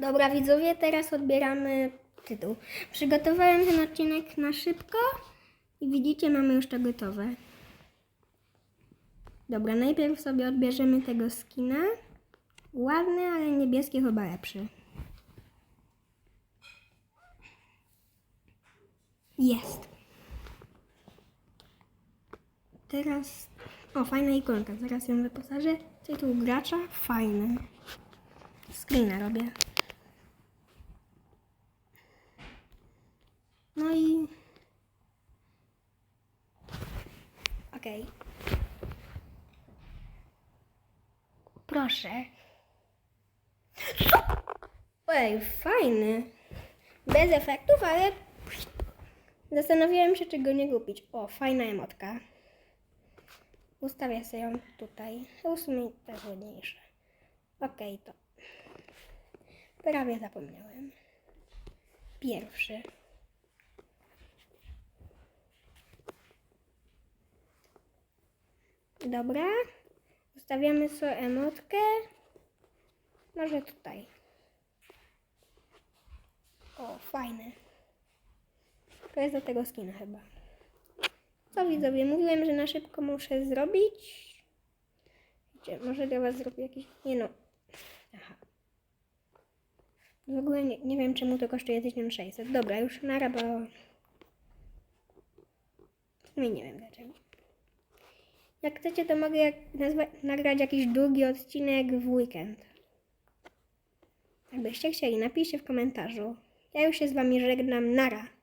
Dobra, widzowie, teraz odbieramy tytuł. Przygotowałem ten odcinek na szybko i widzicie, mamy już to gotowe. Dobra, najpierw sobie odbierzemy tego skina. Ładny, ale niebieski chyba lepszy. Jest. Teraz. O, fajna ikonka. Zaraz ją wyposażę. Tytuł gracza. Fajny. Screena robię. No i. Okej. Proszę. Ej, fajny. Bez efektów, ale zastanawiałem się, czy go nie kupić. O, fajna emotka. Ustawię sobie ją tutaj. Sumie też ładniejsze. Okej, to. Prawie zapomniałem. Pierwszy. Dobra. Ustawiamy sobie emotkę. Może tutaj. O, fajne. To jest do tego skina chyba. Co widzowie, mówiłem, że na szybko muszę zrobić. Wiecie, może dla was zrobię jakiś... Nie no. Aha. W ogóle nie, nie wiem, czemu to kosztuje 1600. Dobra, już nara, bo... W sumie nie wiem. Jak chcecie, to mogę jak nagrać jakiś długi odcinek w weekend. Jakbyście chcieli, napiszcie w komentarzu. Ja już się z wami żegnam. Nara.